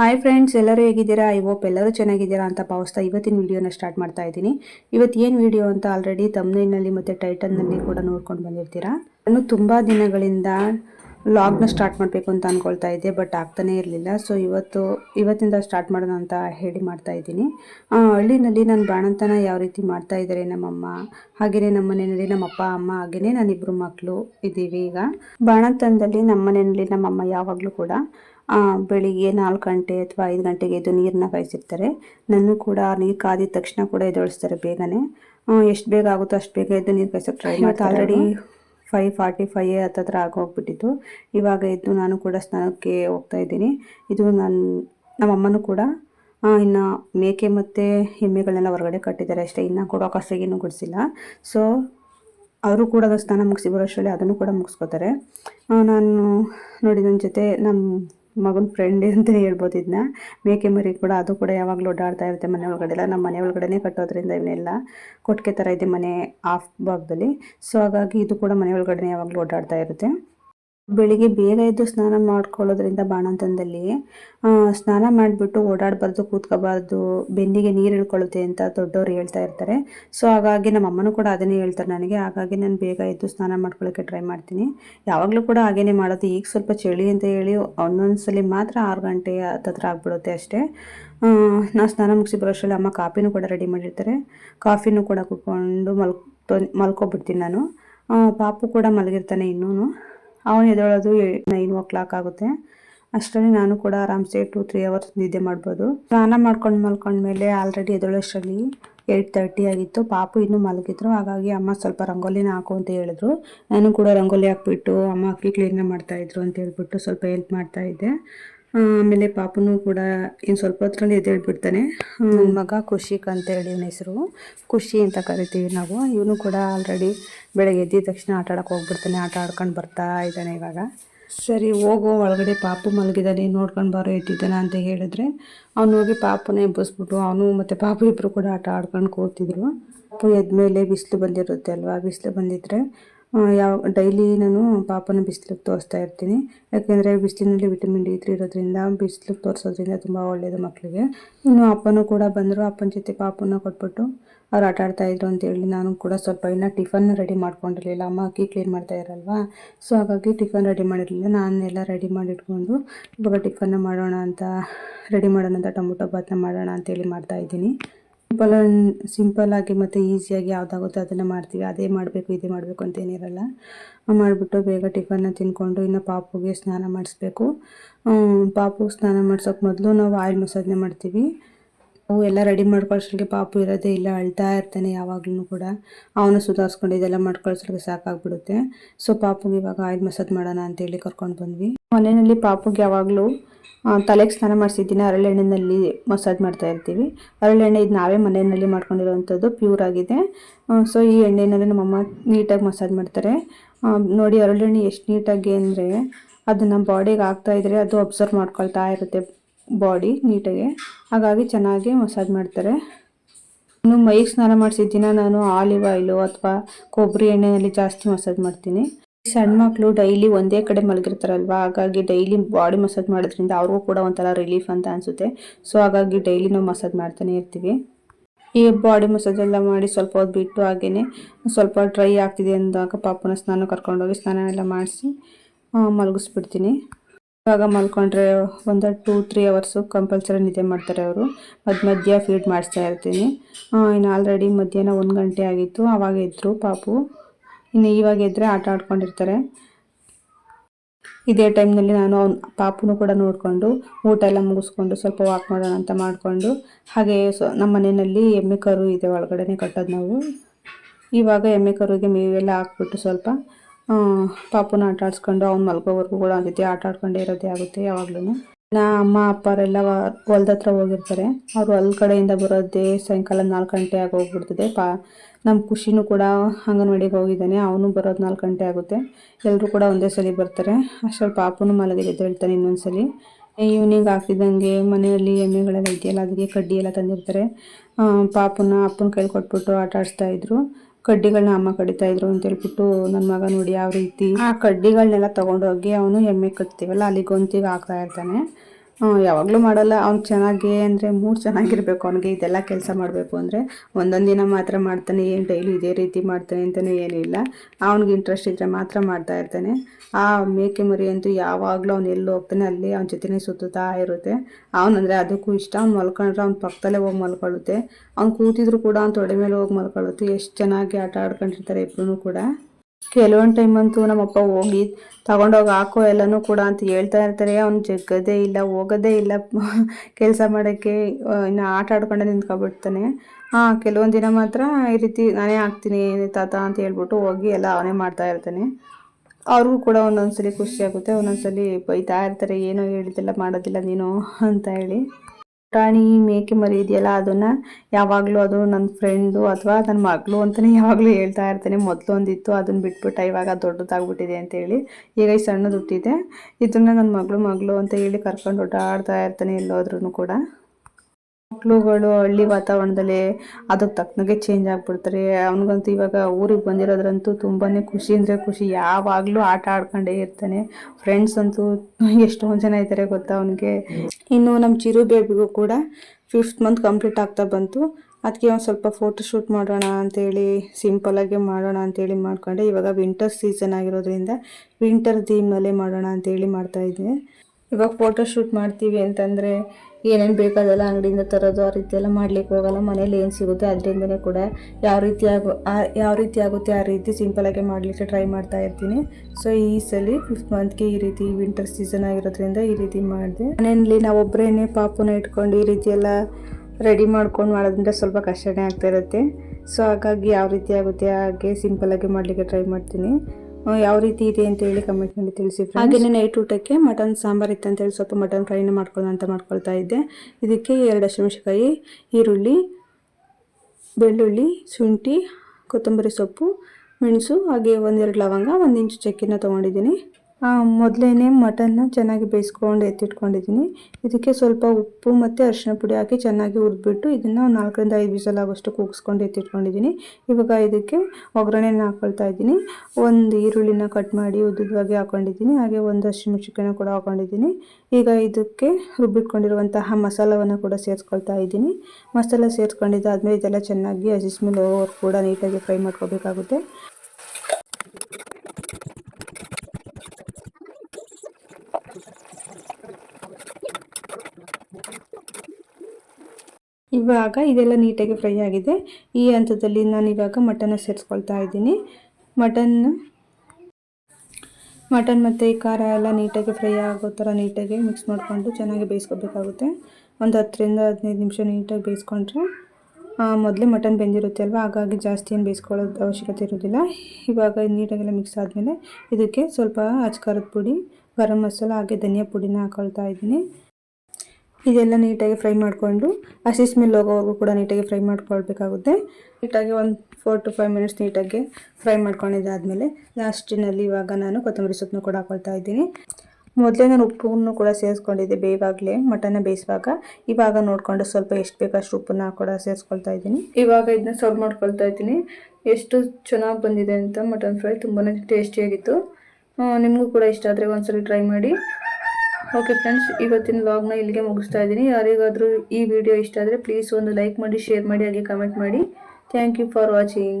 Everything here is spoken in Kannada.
ಹಾಯ್ ಫ್ರೆಂಡ್ಸ್ ಎಲ್ಲರೂ ಹೇಗಿದ್ದೀರಾ? ಐ ಹೋಪ್ ಎಲ್ಲರೂ ಚೆನ್ನಾಗಿದ್ದೀರಾ ಅಂತ ಭಾವಿಸ್ತಾ ಇವತ್ತಿನ ವಿಡಿಯೋನ ಸ್ಟಾರ್ಟ್ ಮಾಡ್ತಾ ಇದ್ದೀನಿ. ಇವತ್ತು ಏನು ವಿಡಿಯೋ ಅಂತ ಆಲ್ರೆಡಿ ತಮ್ನೈನಲ್ಲಿ ಮತ್ತು ಟೈಟಲ್ನಲ್ಲಿ ಕೂಡ ನೋಡ್ಕೊಂಡು ಬಂದಿರ್ತೀರಾ? ನಾನು ತುಂಬ ದಿನಗಳಿಂದ ಲಾಗ್ನ ಸ್ಟಾರ್ಟ್ ಮಾಡಬೇಕು ಅಂತ ಅಂದ್ಕೊಳ್ತಾ ಇದ್ದೆ ಬಟ್ ಆಗ್ತಾನೇ ಇರಲಿಲ್ಲ. ಸೊ ಇವತ್ತು, ಇವತ್ತಿಂದ ಸ್ಟಾರ್ಟ್ ಮಾಡೋಣ ಅಂತ ಹೇಳಿ ಮಾಡ್ತಾ ಇದ್ದೀನಿ. ಹಳ್ಳಿನಲ್ಲಿ ನಾನು ಬಾಣಂತನ ಯಾವ ರೀತಿ ಮಾಡ್ತಾ ಇದ್ದಾರೆ ನಮ್ಮಮ್ಮ ಹಾಗೆಯೇ ನಮ್ಮ ಮನೆಯಲ್ಲಿ ನಮ್ಮ ಅಪ್ಪ, ಅಮ್ಮ ಹಾಗೆಯೇ ನಾನಿಬ್ಬರು ಮಕ್ಕಳು ಇದ್ದೀವಿ ಈಗ. ಬಾಣಂತನದಲ್ಲಿ ನಮ್ಮ ಮನೆಯಲ್ಲಿ ನಮ್ಮಮ್ಮ ಯಾವಾಗಲೂ ಕೂಡ ಬೆಳಿಗ್ಗೆ ನಾಲ್ಕು ಗಂಟೆ ಅಥವಾ ಐದು ಗಂಟೆಗೆ ಎದ್ದು ನೀರನ್ನ ಕಾಯಿಸಿರ್ತಾರೆ. ನನ್ನ ಕೂಡ ನೀರು ಕಾದಿದ ತಕ್ಷಣ ಕೂಡ ಎದುರಿಸ್ತಾರೆ ಬೇಗನೆ. ಎಷ್ಟು ಬೇಗ ಆಗುತ್ತೋ ಅಷ್ಟು ಬೇಗ ಎದ್ದು ನೀರು ಕಾಯಿಸೋಕೆ ಟ್ರೈ ಮಾಡ್ತಾರೆ ಆಲ್ರೆಡಿ ಫೈವ್ ಫಾರ್ಟಿ ಫೈವ್ ಹತ್ತತ್ರ ಆಗೋಗ್ಬಿಟ್ಟಿತ್ತು. ಇವಾಗ ಎದ್ದು ನಾನು ಕೂಡ ಸ್ನಾನಕ್ಕೆ ಹೋಗ್ತಾ ಇದ್ದೀನಿ. ಇದು ನನ್ನ ನಮ್ಮಮ್ಮನೂ ಕೂಡ ಇನ್ನು ಮೇಕೆ ಮತ್ತು ಎಮ್ಮೆಗಳನ್ನೆಲ್ಲ ಹೊರಗಡೆ ಕಟ್ಟಿದ್ದಾರೆ ಅಷ್ಟೇ. ಇನ್ನು ಕೂಡ ಕಸಗೇನು ಗುಡಿಸಿಲ್ಲ ಸೊ ಅವರು ಕೂಡ ಅದು ಸ್ನಾನ ಮುಗಿಸಿ ಬರೋಷ್ಟರಲ್ಲಿ ಅದನ್ನು ಕೂಡ ಮುಗಿಸ್ಕೋತಾರೆ. ನಾನು ನೋಡಿ ನನ್ನ ಜೊತೆ ನಮ್ಮ ಮಗನ ಫ್ರೆಂಡ್ ಅಂತಲೇ ಹೇಳ್ಬೋದು ಇದನ್ನ ಮೇಕೆ ಮರಿ ಕೂಡ ಅದು ಕೂಡ ಯಾವಾಗಲೂ ಓಡಾಡ್ತಾ ಇರುತ್ತೆ ಮನೆ ಒಳಗಡೆ ಎಲ್ಲ ನಮ್ಮ ಮನೆ ಒಳಗಡೆನೇ ಕಟ್ಟೋದ್ರಿಂದ ಇವನ್ನೆಲ್ಲ ಕೊಟ್ಟಿಗೆ ಥರ ಇದೆ ಮನೆ ಆಫ್ ಭಾಗದಲ್ಲಿ. ಸೊ ಹಾಗಾಗಿ ಇದು ಕೂಡ ಮನೆ ಒಳಗಡೆ ಯಾವಾಗಲೂ ಓಡಾಡ್ತಾ ಇರುತ್ತೆ. ಬೆಳಿಗ್ಗೆ ಬೇಗ ಎದ್ದು ಸ್ನಾನ ಮಾಡ್ಕೊಳ್ಳೋದ್ರಿಂದ ಬಾಣಂತನದಲ್ಲಿ ಸ್ನಾನ ಮಾಡಿಬಿಟ್ಟು ಓಡಾಡಬಾರ್ದು, ಕೂತ್ಕೋಬಾರ್ದು, ಬೆನ್ನಿಗೆ ನೀರು ಇಳ್ಕೊಳ್ಳುತ್ತೆ ಅಂತ ದೊಡ್ಡವರು ಹೇಳ್ತಾ ಇರ್ತಾರೆ. ಸೊ ಹಾಗಾಗಿ ನಮ್ಮ ಅಮ್ಮನೂ ಕೂಡ ಅದನ್ನೇ ಹೇಳ್ತಾರೆ ನನಗೆ. ಹಾಗಾಗಿ ನಾನು ಬೇಗ ಎದ್ದು ಸ್ನಾನ ಮಾಡ್ಕೊಳ್ಳೋಕ್ಕೆ ಟ್ರೈ ಮಾಡ್ತೀನಿ. ಯಾವಾಗಲೂ ಕೂಡ ಹಾಗೇನೆ ಮಾಡೋದು. ಈಗ ಸ್ವಲ್ಪ ಚಳಿ ಅಂತ ಹೇಳಿ ಒಂದೊಂದ್ಸಲಿ ಮಾತ್ರ ಆರು ಗಂಟೆ ಹತ್ತತ್ರ ಆಗ್ಬಿಡುತ್ತೆ ಅಷ್ಟೇ. ನಾವು ಸ್ನಾನ ಮುಗಿಸಿ ಬರೋಷ್ಟರಲ್ಲಿ ಅಮ್ಮ ಕಾಫಿನೂ ಕೂಡ ರೆಡಿ ಮಾಡಿರ್ತಾರೆ. ಕಾಫಿನೂ ಕೂಡ ಕುತ್ಕೊಂಡು ಮಲ್ಕೊ, ಮಲ್ಕೊಬಿಡ್ತೀನಿ ನಾನು. ಪಾಪು ಕೂಡ ಮಲಗಿರ್ತಾನೆ ಇನ್ನೂ ಅವನು ಎದ್ದೇಳೋದು ನೈನ್ ಓ ಕ್ಲಾಕ್ ಆಗುತ್ತೆ. ಅಷ್ಟರಲ್ಲಿ ನಾನು ಕೂಡ ಆರಾಮ್ಸೆ ಟು ತ್ರೀ ಅವರ್ಸ್ ನಿದ್ದೆ ಮಾಡ್ಬೋದು. ಸ್ನಾನ ಮಾಡ್ಕೊಂಡು ಮಲ್ಕೊಂಡ್ಮೇಲೆ ಆಲ್ರೆಡಿ ಎದ್ದೇಳೋಷ್ಟರಲ್ಲಿ ಏಯ್ಟ್ ತರ್ಟಿ ಆಗಿತ್ತು. ಪಾಪು ಇನ್ನೂ ಮಲಗಿದ್ರು. ಹಾಗಾಗಿ ಅಮ್ಮ ಸ್ವಲ್ಪ ರಂಗೋಲಿನ ಹಾಕು ಅಂತ ಹೇಳಿದ್ರು. ನಾನು ಕೂಡ ರಂಗೋಲಿ ಹಾಕ್ಬಿಟ್ಟು ಅಮ್ಮ ಅಕ್ಕಿ ಕ್ಲೀನ್ ಮಾಡ್ತಾಯಿದ್ರು ಅಂತ ಹೇಳ್ಬಿಟ್ಟು ಸ್ವಲ್ಪ ಹೆಲ್ಪ್ ಮಾಡ್ತಾ ಇದ್ದೆ. ಆಮೇಲೆ ಪಾಪನೂ ಕೂಡ ಇನ್ನು ಸ್ವಲ್ಪ ಹೊತ್ತರಲ್ಲಿ ಎದ್ದೇಳ್ಬಿಡ್ತಾನೆ. ನನ್ನ ಮಗ ಖುಷಿಕ್ ಅಂತ ಹೇಳಿ ಇವನ ಹೆಸರು. ಖುಷಿ ಅಂತ ಕರಿತೀವಿ ನಾವು. ಇವನು ಕೂಡ ಆಲ್ರೆಡಿ ಬೆಳಗ್ಗೆ ಎದ್ದಿದ ತಕ್ಷಣ ಆಟ ಆಡಕ್ಕೆ ಹೋಗ್ಬಿಡ್ತಾನೆ. ಆಟ ಆಡ್ಕೊಂಡು ಬರ್ತಾ ಇದ್ದಾನೆ ಇವಾಗ. ಸರಿ ಹೋಗೋ ಒಳಗಡೆ ಪಾಪು ಮಲಗಿದ್ದಾನೆ ನೋಡ್ಕೊಂಡು ಬಾರೋ ಎದ್ದಿದ್ದಾನೆ ಅಂತ ಹೇಳಿದ್ರೆ ಅವ್ನು ಹೋಗಿ ಪಾಪನ ಎಬ್ಬಿಸ್ಬಿಟ್ಟು ಅವನು ಮತ್ತು ಪಾಪು ಇಬ್ಬರು ಕೂಡ ಆಟ ಆಡ್ಕೊಂಡು ಕೂತಿದ್ರು. ಪಾಪು ಎದ್ಮೇಲೆ ಬಿಸಿಲು ಬಂದಿರುತ್ತೆ ಅಲ್ವಾ? ಬಿಸಿಲು ಬಂದಿದ್ರೆ ಯಾವ, ಡೈಲಿ ನಾನು ಪಾಪನ ಬಿಸಿಲಿಗೆ ತೋರಿಸ್ತಾ ಇರ್ತೀನಿ. ಯಾಕೆಂದರೆ ಬಿಸಿಲಿನಲ್ಲಿ ವಿಟಮಿನ್ ಡಿ ತ್ರೀ ಇರೋದ್ರಿಂದ ಬಿಸಿಲಿಗೆ ತೋರಿಸೋದ್ರಿಂದ ತುಂಬ ಒಳ್ಳೆಯದು ಮಕ್ಕಳಿಗೆ ಇನ್ನು ಅಪ್ಪನೂ ಕೂಡ ಬಂದರು, ಅಪ್ಪನ ಜೊತೆ ಪಾಪನ ಕೊಟ್ಬಿಟ್ಟು ಅವ್ರು ಆಟ ಆಡ್ತಾ ಇದ್ರು ಅಂತೇಳಿ ನಾನು ಕೂಡ ಸ್ವಲ್ಪ ಇನ್ನು ಟಿಫನ್ ರೆಡಿ ಮಾಡ್ಕೊಂಡಿರಲಿಲ್ಲ. ಅಮ್ಮ ಅಕ್ಕಿ ಕ್ಲೀನ್ ಮಾಡ್ತಾ ಇರಲ್ವಾ? ಸೊ ಹಾಗಾಗಿ ಟಿಫನ್ ರೆಡಿ ಮಾಡಿರಲಿಲ್ಲ. ನಾನೆಲ್ಲ ರೆಡಿ ಮಾಡಿ ಇಟ್ಕೊಂಡು ಇವಾಗ ಟಿಫನ್ನ ಮಾಡೋಣ ಅಂತ, ರೆಡಿ ಮಾಡೋಣ ಅಂತ ಟೊಮೊಟೊ ಭಾತ್ನ ಮಾಡೋಣ ಅಂತೇಳಿ ಮಾಡ್ತಾ ಇದ್ದೀನಿ. ಸಿಂಪಲ್ ಸಿಂಪಲ್ ಆಗಿ ಮತ್ತು ಈಸಿಯಾಗಿ ಯಾವ್ದಾಗುತ್ತೋ ಅದನ್ನು ಮಾಡ್ತೀವಿ. ಅದೇ ಮಾಡಬೇಕು, ಇದೇ ಮಾಡಬೇಕು ಅಂತ ಏನಿರಲ್ಲ. ಮಾಡಿಬಿಟ್ಟು ಬೇಗ ಟಿಫನ್ನ ತಿನ್ಕೊಂಡು ಇನ್ನು ಪಾಪುಗೆ ಸ್ನಾನ ಮಾಡಿಸ್ಬೇಕು. ಪಾಪು ಸ್ನಾನ ಮಾಡ್ಸೋಕೆ ಮೊದಲು ನಾವು ಆಯಿಲ್ ಮಸಾಜ್ನ ಮಾಡ್ತೀವಿ. ಅವು ಎಲ್ಲ ರೆಡಿ ಮಾಡ್ಕೊಳ್ಸ್ಲಿಕ್ಕೆ ಪಾಪು ಇರೋದೇ ಇಲ್ಲ, ಅಳ್ತಾ ಇರ್ತಾನೆ ಯಾವಾಗ್ಲೂ ಕೂಡ. ಅವನು ಸುಧಾರಿಸ್ಕೊಂಡು ಇದೆಲ್ಲ ಮಾಡ್ಕೊಳ್ಸಲಿಕ್ಕೆ ಸಾಕಾಗ್ಬಿಡುತ್ತೆ. ಸೊ ಪಾಪುಗೆ ಇವಾಗ ಆಯಿಲ್ ಮಸಾಜ್ ಮಾಡೋಣ ಅಂತೇಳಿ ಕರ್ಕೊಂಡು ಬಂದ್ವಿ. ಮನೆಯಲ್ಲಿ ಪಾಪುಗೆ ಯಾವಾಗಲೂ ತಲೆಗೆ ಸ್ನಾನ ಮಾಡಿಸಿದ್ದೀನಿ ಹರಳೆಣ್ಣೆನಲ್ಲಿ ಮಸಾಜ್ ಮಾಡ್ತಾ ಇರ್ತೀವಿ. ಹರಳೆಣ್ಣೆ ಇದು ನಾವೇ ಮನೆಯಲ್ಲಿ ಮಾಡ್ಕೊಂಡಿರೋವಂಥದ್ದು ಪ್ಯೂರ್ ಆಗಿದೆ. ಸೊ ಈ ಎಣ್ಣೆನಲ್ಲಿ ನಮ್ಮಮ್ಮ ನೀಟಾಗಿ ಮಸಾಜ್ ಮಾಡ್ತಾರೆ. ನೋಡಿ ಹರಳೆಣ್ಣೆ ಎಷ್ಟು ನೀಟಾಗಿ ಅಂದರೆ, ಅದನ್ನು ಬಾಡಿಗೆ ಹಾಕ್ತಾ ಇದ್ದರೆ ಅದು ಅಬ್ಸರ್ವ್ ಮಾಡ್ಕೊಳ್ತಾ ಇರುತ್ತೆ ಬಾಡಿ ನೀಟಾಗಿ. ಹಾಗಾಗಿ ಚೆನ್ನಾಗಿ ಮಸಾಜ್ ಮಾಡ್ತಾರೆ. ಇನ್ನು ಮೈಗೆ ಸ್ನಾನ ಮಾಡಿಸಿದ ದಿನ ನಾನು ಆಲಿವ್ ಆಯಿಲು ಅಥವಾ ಕೊಬ್ಬರಿ ಎಣ್ಣೆಯಲ್ಲಿ ಜಾಸ್ತಿ ಮಸಾಜ್ ಮಾಡ್ತೀನಿ. ಸಣ್ಣ ಮಕ್ಕಳು ಡೈಲಿ ಒಂದೇ ಕಡೆ ಮಲಗಿರ್ತಾರಲ್ವ, ಹಾಗಾಗಿ ಡೈಲಿ ಬಾಡಿ ಮಸಾಜ್ ಮಾಡೋದ್ರಿಂದ ಅವ್ರಿಗೂ ಕೂಡ ಒಂಥರ ರಿಲೀಫ್ ಅಂತ ಅನಿಸುತ್ತೆ. ಸೊ ಹಾಗಾಗಿ ಡೈಲಿ ನಾವು ಮಸಾಜ್ ಮಾಡ್ತಾನೆ ಇರ್ತೀವಿ. ಈ ಬಾಡಿ ಮಸಾಜ್ ಎಲ್ಲ ಮಾಡಿ ಸ್ವಲ್ಪ ಹೊತ್ತು ಬಿಟ್ಟು ಹಾಗೆಯೇ ಸ್ವಲ್ಪ ಡ್ರೈ ಆಗ್ತಿದೆ ಅಂದಾಗ ಪಾಪನ ಸ್ನಾನ ಕರ್ಕೊಂಡೋಗಿ ಸ್ನಾನ ಎಲ್ಲ ಮಾಡಿಸಿ ಮಲಗಿಸ್ಬಿಡ್ತೀನಿ. ಇವಾಗ ಮಲ್ಕೊಂಡ್ರೆ ಒಂದು ಟೂ ತ್ರೀ ಅವರ್ಸು ಕಂಪಲ್ಸರಿ ನಿದ್ದೆ ಮಾಡ್ತಾರೆ ಅವರು. ಮಧ್ಯ ಮಧ್ಯ ಫೀಡ್ ಮಾಡಿಸ್ತಾ ಇರ್ತೀನಿ. ಇನ್ನು ಆಲ್ರೆಡಿ ಮಧ್ಯಾಹ್ನ ಒಂದು ಗಂಟೆ ಆಗಿತ್ತು ಆವಾಗ ಇದ್ದರು ಪಾಪು. ಇನ್ನು ಇವಾಗ ಇದ್ರೆ ಆಟ ಆಡ್ಕೊಂಡಿರ್ತಾರೆ. ಇದೇ ಟೈಮ್ನಲ್ಲಿ ನಾನು ಅವ್ನ ಪಾಪುನು ಕೂಡ ನೋಡಿಕೊಂಡು ಊಟ ಎಲ್ಲ ಮುಗಿಸ್ಕೊಂಡು ಸ್ವಲ್ಪ ವಾಕ್ ಮಾಡೋಣ ಅಂತ ಮಾಡಿಕೊಂಡು, ಹಾಗೆ ಸೊ ನಮ್ಮ ಮನೆಯಲ್ಲಿ ಎಮ್ಮೆ ಕರು ಇದೆ ಒಳಗಡೆನೆ ಕಟ್ಟೋದು ನಾವು. ಇವಾಗ ಎಮ್ಮೆ ಕರುಗೆ ಮೇವೆಲ್ಲ ಹಾಕ್ಬಿಟ್ಟು ಸ್ವಲ್ಪ ಪಾಪುನ ಆಟ ಆಡಿಸ್ಕೊಂಡು ಅವ್ನು ಮಲ್ಗೋವರೆಗೂ ಕೂಡ ಅವ್ನ ಜೊತೆ ಆಟ ಆಡ್ಕೊಂಡೇ ಇರೋದೇ ಆಗುತ್ತೆ ಯಾವಾಗ್ಲೂ ನಾ ಅಮ್ಮ ಅಪ್ಪರೆಲ್ಲ ಹೊಲ್ದ ಹತ್ರ ಹೋಗಿರ್ತಾರೆ. ಅವರು ಹೊಲ್ ಕಡೆಯಿಂದ ಬರೋದೇ ಸಾಯಂಕಾಲ ನಾಲ್ಕು ಗಂಟೆ ಆಗೋಗ್ಬಿಡ್ತದೆ ಪಾ ನಮ್ಮ ಖುಷಿನೂ ಕೂಡ ಅಂಗನವಾಡಿಗೆ ಹೋಗಿದ್ದಾನೆ. ಅವನು ಬರೋದು ನಾಲ್ಕು ಗಂಟೆ ಆಗುತ್ತೆ. ಎಲ್ಲರೂ ಕೂಡ ಒಂದೇ ಸಲ ಬರ್ತಾರೆ. ಅಷ್ಟರಲ್ಲಿ ಪಾಪನೂ ಮಲಗಿದೆ ಹೇಳ್ತಾನೆ ಇನ್ನೊಂದ್ಸಲಿ. ಈವ್ನಿಂಗ್ ಆಗ್ತಿದ್ದಂಗೆ ಮನೆಯಲ್ಲಿ ಎಮ್ಮೆಗಳೆಲ್ಲ ಇದೆಯಲ್ಲ, ಅದಕ್ಕೆ ಕಡ್ಡಿ ಎಲ್ಲ ತಂದಿರ್ತಾರೆ. ಪಾಪನ ಪಾಪುನ ಅಪ್ಪನ ಕೈಲಿ ಕೊಟ್ಬಿಟ್ಟು ಆಟ ಆಡಿಸ್ತಾ ಇದ್ರು. ಕಡ್ಡಿಗಳನ್ನ ಅಮ್ಮ ಕಡಿತಾ ಇದ್ರು ಅಂತ ಹೇಳ್ಬಿಟ್ಟು ನನ್ನ ಮಗ ನೋಡಿ ಯಾವ ರೀತಿ ಆ ಕಡ್ಡಿಗಳನ್ನೆಲ್ಲ ತಗೊಂಡೋಗಿ ಅವನು ಎಮ್ಮೆ ಕಟ್ತೀವಲ್ಲ ಅಲ್ಲಿ ಗೊಂತಿಗೆ ಹಾಕ್ತಾ ಇರ್ತಾನೆ. ಯಾವಾಗಲೂ ಮಾಡಲ್ಲ. ಅವ್ನು ಚೆನ್ನಾಗಿ ಅಂದರೆ ಮೂಡ್ ಚೆನ್ನಾಗಿರ್ಬೇಕು. ಅವ್ನಿಗೆ ಇದೆಲ್ಲ ಕೆಲಸ ಮಾಡಬೇಕು ಅಂದರೆ ಒಂದೊಂದು ದಿನ ಮಾತ್ರ ಮಾಡ್ತಾನೆ, ಏನು ಡೈಲಿ ಇದೇ ರೀತಿ ಮಾಡ್ತಾನೆ ಅಂತಲೇ ಏನಿಲ್ಲ. ಅವ್ನಿಗೆ ಇಂಟ್ರೆಸ್ಟ್ ಇದ್ದರೆ ಮಾತ್ರ ಮಾಡ್ತಾ ಇರ್ತಾನೆ. ಆ ಮೇಕೆ ಮರಿ ಅಂತೂ ಯಾವಾಗಲೂ ಅವ್ನು ಎಲ್ಲಿ ಹೋಗ್ತಾನೆ ಅಲ್ಲಿ ಅವ್ನ ಜೊತೆನೇ ಸುತ್ತುತ್ತಾ ಇರುತ್ತೆ. ಅವನಂದರೆ ಅದಕ್ಕೂ ಇಷ್ಟ. ಅವ್ನು ಮಲ್ಕೊಂಡ್ರೆ ಅವ್ನ ಪಕ್ಕದಲ್ಲೇ ಹೋಗಿ ಮಲ್ಕೊಳ್ಳುತ್ತೆ. ಅವ್ನು ಕೂತಿದ್ರು ಕೂಡ ಅವ್ನು ತೊಡೆ ಮೇಲೆ ಹೋಗಿ ಮಲ್ಕೊಳ್ಳುತ್ತೆ. ಎಷ್ಟು ಚೆನ್ನಾಗಿ ಆಟ ಆಡ್ಕೊಂಡಿರ್ತಾರೆ ಇಬ್ಬರೂ ಕೂಡ. ಕೆಲವೊಂದು ಟೈಮ್ ಅಂತೂ ನಮ್ಮಪ್ಪ ಹೋಗಿ ತಗೊಂಡೋಗಿ ಹಾಕೋ ಎಲ್ಲನೂ ಕೂಡ ಅಂತ ಹೇಳ್ತಾ ಇರ್ತಾರೆ. ಅವ್ನು ಜಗ್ಗದೇ ಇಲ್ಲ, ಹೋಗೋದೇ ಇಲ್ಲ. ಕೆಲಸ ಮಾಡೋಕ್ಕೆ ಇನ್ನು ಆಟ ಆಡ್ಕೊಂಡೆ ನಿಂತ್ಕೊಬಿಡ್ತಾನೆ. ಹಾಂ ಕೆಲವೊಂದು ದಿನ ಮಾತ್ರ ಈ ರೀತಿ ನಾನೇ ಹಾಕ್ತೀನಿ ತಾತ ಅಂತ ಹೇಳ್ಬಿಟ್ಟು ಹೋಗಿ ಎಲ್ಲ ಅವನೇ ಮಾಡ್ತಾ ಇರ್ತಾನೆ. ಅವ್ರಿಗೂ ಕೂಡ ಒಂದೊಂದ್ಸಲಿ ಖುಷಿ ಆಗುತ್ತೆ, ಒಂದೊಂದ್ಸಲಿ ಬೈತಾ ಇರ್ತಾರೆ, ಏನೋ ಹೇಳಿದ್ದೆಲ್ಲ, ಮಾಡೋದಿಲ್ಲ ನೀನು ಅಂತ ಹೇಳಿ. ಪ್ರಾಣಿ ಮೇಕೆ ಮರಿ ಇದೆಯಲ್ಲ ಅದನ್ನ ಯಾವಾಗಲೂ ಅದು ನನ್ನ ಫ್ರೆಂಡು ಅಥವಾ ನನ್ನ ಮಗಳು ಅಂತಲೇ ಯಾವಾಗಲೂ ಹೇಳ್ತಾ ಇರ್ತಾನೆ. ಮೊದಲು ಒಂದಿತ್ತು ಅದನ್ನ ಬಿಟ್ಬಿಟ್ಟು ಇವಾಗ ದೊಡ್ಡದಾಗ್ಬಿಟ್ಟಿದೆ ಅಂತ ಹೇಳಿ. ಈಗ ಈ ಸಣ್ಣದು ಹುಟ್ಟಿದೆ ಇದನ್ನ ನನ್ನ ಮಗಳು ಮಗಳು ಅಂತ ಹೇಳಿ ಕರ್ಕೊಂಡು ಓಡಾಡ್ತಾ ಇರ್ತಾನೆ ಎಲ್ಲೋದ್ರೂ ಕೂಡ. ಮಕ್ಳುಗಳು ಹಳ್ಳಿ ವಾತಾವರಣದಲ್ಲಿ ಅದಕ್ಕೆ ತಕ್ಕನಾಗೆ ಚೇಂಜ್ ಆಗ್ಬಿಡ್ತಾರೆ. ಅವನಿಗಂತೂ ಇವಾಗ ಊರಿಗೆ ಬಂದಿರೋದ್ರಂತೂ ತುಂಬಾ ಖುಷಿ ಅಂದರೆ ಖುಷಿ. ಯಾವಾಗಲೂ ಆಟ ಆಡ್ಕೊಂಡೇ ಇರ್ತಾನೆ. ಫ್ರೆಂಡ್ಸ್ ಅಂತೂ ಎಷ್ಟೊಂದು ಜನ ಇದ್ದಾರೆ ಗೊತ್ತಾ ಅವನಿಗೆ. ಇನ್ನು ನಮ್ಮ ಚಿರು ಬೇಬಿಗೂ ಕೂಡ ಫಿಫ್ತ್ ಮಂತ್ ಕಂಪ್ಲೀಟ್ ಆಗ್ತಾ ಬಂತು. ಅದಕ್ಕೆ ಒಂದು ಸ್ವಲ್ಪ ಫೋಟೋ ಶೂಟ್ ಮಾಡೋಣ ಅಂತೇಳಿ ಸಿಂಪಲಾಗೆ ಮಾಡೋಣ ಅಂತೇಳಿ ಮಾಡ್ಕೊಂಡೆ. ಇವಾಗ ವಿಂಟರ್ ಸೀಸನ್ ಆಗಿರೋದ್ರಿಂದ ವಿಂಟರ್ ಥೀಮಲ್ಲೇ ಮಾಡೋಣ ಅಂತೇಳಿ ಮಾಡ್ತಾಯಿದ್ದೆ ಇವಾಗ ಫೋಟೋ ಶೂಟ್ ಮಾಡ್ತೀವಿ ಅಂತಂದರೆ ಏನೇನು ಬೇಕಾದಲ್ಲ ಅಂಗಡಿಯಿಂದ ತರೋದು ಆ ರೀತಿ ಎಲ್ಲ ಮಾಡ್ಲಿಕ್ಕೆ ಹೋಗಲ್ಲ. ಮನೇಲಿ ಏನು ಸಿಗುತ್ತೆ ಅದರಿಂದನೇ ಕೂಡ ಯಾವ ರೀತಿ ಆಗೋ ಯಾವ ರೀತಿ ಆಗುತ್ತೆ ಆ ರೀತಿ ಸಿಂಪಲಾಗಿ ಮಾಡಲಿಕ್ಕೆ ಟ್ರೈ ಮಾಡ್ತಾ ಇರ್ತೀನಿ. ಸೊ ಈ ಸಲ ಫಿಫ್ತ್ ಮಂತ್ಗೆ ಈ ರೀತಿ ವಿಂಟರ್ ಸೀಸನ್ ಆಗಿರೋದ್ರಿಂದ ಈ ರೀತಿ ಮಾಡಿದೆ. ಮನೆಯಲ್ಲಿ ನಾವು ಒಬ್ಬರೇನೆ ಪಾಪುನ ಇಟ್ಕೊಂಡು ಈ ರೀತಿ ಎಲ್ಲ ರೆಡಿ ಮಾಡ್ಕೊಂಡು ಮಾಡೋದ್ರಿಂದ ಸ್ವಲ್ಪ ಕಷ್ಟನೇ ಆಗ್ತಾ ಇರುತ್ತೆ. ಸೊ ಹಾಗಾಗಿ ಯಾವ ರೀತಿ ಆಗುತ್ತೆ ಹಾಗೆ ಸಿಂಪಲಾಗಿ ಮಾಡಲಿಕ್ಕೆ ಟ್ರೈ ಮಾಡ್ತೀನಿ. ಯಾವ ರೀತಿ ಇದೆ ಅಂತ ಹೇಳಿ ಕಮೆಂಟ್ನಲ್ಲಿ ತಿಳಿಸಿ ಹಾಗೆಯೇ ನೈಟ್ ಊಟಕ್ಕೆ ಮಟನ್, ಸಾಂಬಾರ್ ಇತ್ತು ಅಂತೇಳಿ ಸ್ವಲ್ಪ ಮಟನ್ ಫ್ರೈನ ಮಾಡ್ಕೊಳ್ಳೋಣ ಅಂತ ಮಾಡ್ಕೊಳ್ತಾ ಇದ್ದೆ. ಇದಕ್ಕೆ ಎರಡು ಹಸಿಮೆಣಸಿಕಾಯಿ ಈರುಳ್ಳಿ, ಬೆಳ್ಳುಳ್ಳಿ, ಶುಂಠಿ, ಕೊತ್ತಂಬರಿ ಸೊಪ್ಪು, ಮೆಣಸು, ಹಾಗೆ ಒಂದೆರಡು ಲವಂಗ, ಒಂದು ಇಂಚು ಚಕ್ಕಿನ ತೊಗೊಂಡಿದ್ದೀನಿ. ಮೊದಲೇ ಮಟನ್ನ ಚೆನ್ನಾಗಿ ಬೇಯಿಸ್ಕೊಂಡು ಎತ್ತಿಟ್ಕೊಂಡಿದ್ದೀನಿ. ಇದಕ್ಕೆ ಸ್ವಲ್ಪ ಉಪ್ಪು ಮತ್ತು ಅರಿಶಿನ ಪುಡಿ ಹಾಕಿ ಚೆನ್ನಾಗಿ ಹುರಿದ್ಬಿಟ್ಟು ಇದನ್ನು ನಾಲ್ಕರಿಂದ ಐದು ವಿಸಲ್ ಆಗೋಷ್ಟು ಕೂಗಿಸ್ಕೊಂಡು ಎತ್ತಿಟ್ಕೊಂಡಿದ್ದೀನಿ. ಇವಾಗ ಇದಕ್ಕೆ ಒಗ್ಗರಣೆನ ಹಾಕ್ಕೊಳ್ತಾ ಇದ್ದೀನಿ. ಒಂದು ಈರುಳ್ಳಿನ ಕಟ್ ಮಾಡಿ ಉದ್ದುದ್ವಾಗಿ ಹಾಕ್ಕೊಂಡಿದ್ದೀನಿ ಹಾಗೆ ಒಂದು ಹಸಿಮೆಣಸಿಕಾಯಿನ ಕೂಡ ಹಾಕ್ಕೊಂಡಿದ್ದೀನಿ ಈಗ ಇದಕ್ಕೆ ರುಬ್ಬಿಟ್ಕೊಂಡಿರುವಂತಹ ಮಸಾಲವನ್ನು ಕೂಡ ಸೇರಿಸ್ಕೊಳ್ತಾ ಇದ್ದೀನಿ. ಮಸಾಲ ಸೇರಿಸ್ಕೊಂಡಿದ್ದಾದ್ಮೇಲೆ ಇದೆಲ್ಲ ಚೆನ್ನಾಗಿ ಹಸಿಸ್ಮೇಲೆ ಕೂಡ ನೀಟಾಗಿ ಫ್ರೈ ಮಾಡ್ಕೋಬೇಕಾಗುತ್ತೆ. ಇವಾಗ ಇದೆಲ್ಲ ನೀಟಾಗಿ ಫ್ರೈ ಆಗಿದೆ. ಈ ಹಂತದಲ್ಲಿ ನಾನು ಇವಾಗ ಮಟನ್ನ ಸೇರಿಸ್ಕೊಳ್ತಾ ಇದ್ದೀನಿ. ಮಟನ್ ಮಟನ್ ಮತ್ತು ಖಾರ ಎಲ್ಲ ನೀಟಾಗಿ ಫ್ರೈ ಆಗೋ ಥರ ನೀಟಾಗಿ ಮಿಕ್ಸ್ ಮಾಡಿಕೊಂಡು ಚೆನ್ನಾಗಿ ಬೇಯಿಸ್ಕೋಬೇಕಾಗುತ್ತೆ. ಒಂದು ಹತ್ತರಿಂದ ಹದಿನೈದು ನಿಮಿಷ ನೀಟಾಗಿ ಬೇಯಿಸ್ಕೊಂಡ್ರೆ ಮೊದಲೇ ಮಟನ್ ಬೆಂದಿರುತ್ತೆ ಅಲ್ವಾ? ಹಾಗಾಗಿ ಜಾಸ್ತಿ ಏನು ಬೇಯಿಸ್ಕೊಳ್ಳೋದು ಅವಶ್ಯಕತೆ ಇರೋದಿಲ್ಲ. ಇವಾಗ ನೀಟಾಗೆಲ್ಲ ಮಿಕ್ಸ್ ಆದಮೇಲೆ ಇದಕ್ಕೆ ಸ್ವಲ್ಪ ಅಚ್ಕಾರದ ಪುಡಿ, ಗರಂ ಮಸಾಲ ಹಾಗೆ ಧನಿಯಾ ಪುಡಿನ ಹಾಕೊಳ್ತಾ ಇದ್ದೀನಿ. ಇದೆಲ್ಲ ನೀಟಾಗಿ ಫ್ರೈ ಮಾಡಿಕೊಂಡು ಹಸಿ ಸ್ಮೆಲ್ ಹೋಗೋವರೆಗೂ ಕೂಡ ನೀಟಾಗಿ ಫ್ರೈ ಮಾಡ್ಕೊಳ್ಬೇಕಾಗುತ್ತೆ. ನೀಟಾಗಿ ಒಂದು ಫೋರ್ ಟು ಫೈವ್ ಮಿನಿಟ್ಸ್ ನೀಟಾಗಿ ಫ್ರೈ ಮಾಡ್ಕೊಂಡಿದ್ದಾದಮೇಲೆ ಲಾಸ್ಟಿನಲ್ಲಿ ಇವಾಗ ನಾನು ಕೊತ್ತಂಬರಿ ಸೊಪ್ಪನ್ನು ಕೂಡ ಹಾಕೊಳ್ತಾ ಇದ್ದೀನಿ. ಮೊದಲೇ ನಾನು ಉಪ್ಪನ್ನು ಕೂಡ ಸೇರಿಸ್ಕೊಂಡಿದ್ದೆ ಬೇವಾಗಲೇ, ಮಟನ್ನ ಬೇಯಿಸುವಾಗ. ಇವಾಗ ನೋಡಿಕೊಂಡು ಸ್ವಲ್ಪ ಎಷ್ಟು ಬೇಕು ಅಷ್ಟು ಉಪ್ಪನ್ನ ಕೂಡ ಸೇರಿಸ್ಕೊಳ್ತಾ ಇದ್ದೀನಿ. ಇವಾಗ ಇದನ್ನ ಸರ್ವ್ ಮಾಡ್ಕೊಳ್ತಾ ಇದ್ದೀನಿ. ಎಷ್ಟು ಚೆನ್ನಾಗಿ ಬಂದಿದೆ ಅಂತ ಮಟನ್ ಫ್ರೈ ತುಂಬಾ ಟೇಸ್ಟಿಯಾಗಿತ್ತು ನಿಮಗೂ ಕೂಡ ಇಷ್ಟ ಆದರೆ ಒಂದ್ಸಲಿ ಟ್ರೈ ಮಾಡಿ. ಓಕೆ ಫ್ರೆಂಡ್ಸ್ ಇವತ್ತಿನ ವ್ಲಾಗ್ನ ಇಲ್ಲಿಗೆ ಮುಗಿಸ್ತಾ ಇದ್ದೀನಿ. ಯಾರಿಗಾದರೂ ಈ ವಿಡಿಯೋ ಇಷ್ಟ ಆದರೆ ಪ್ಲೀಸ್ ಒಂದು ಲೈಕ್ ಮಾಡಿ ಶೇರ್ ಮಾಡಿ, ಹಾಗೆ ಕಮೆಂಟ್ ಮಾಡಿ. Thank you for watching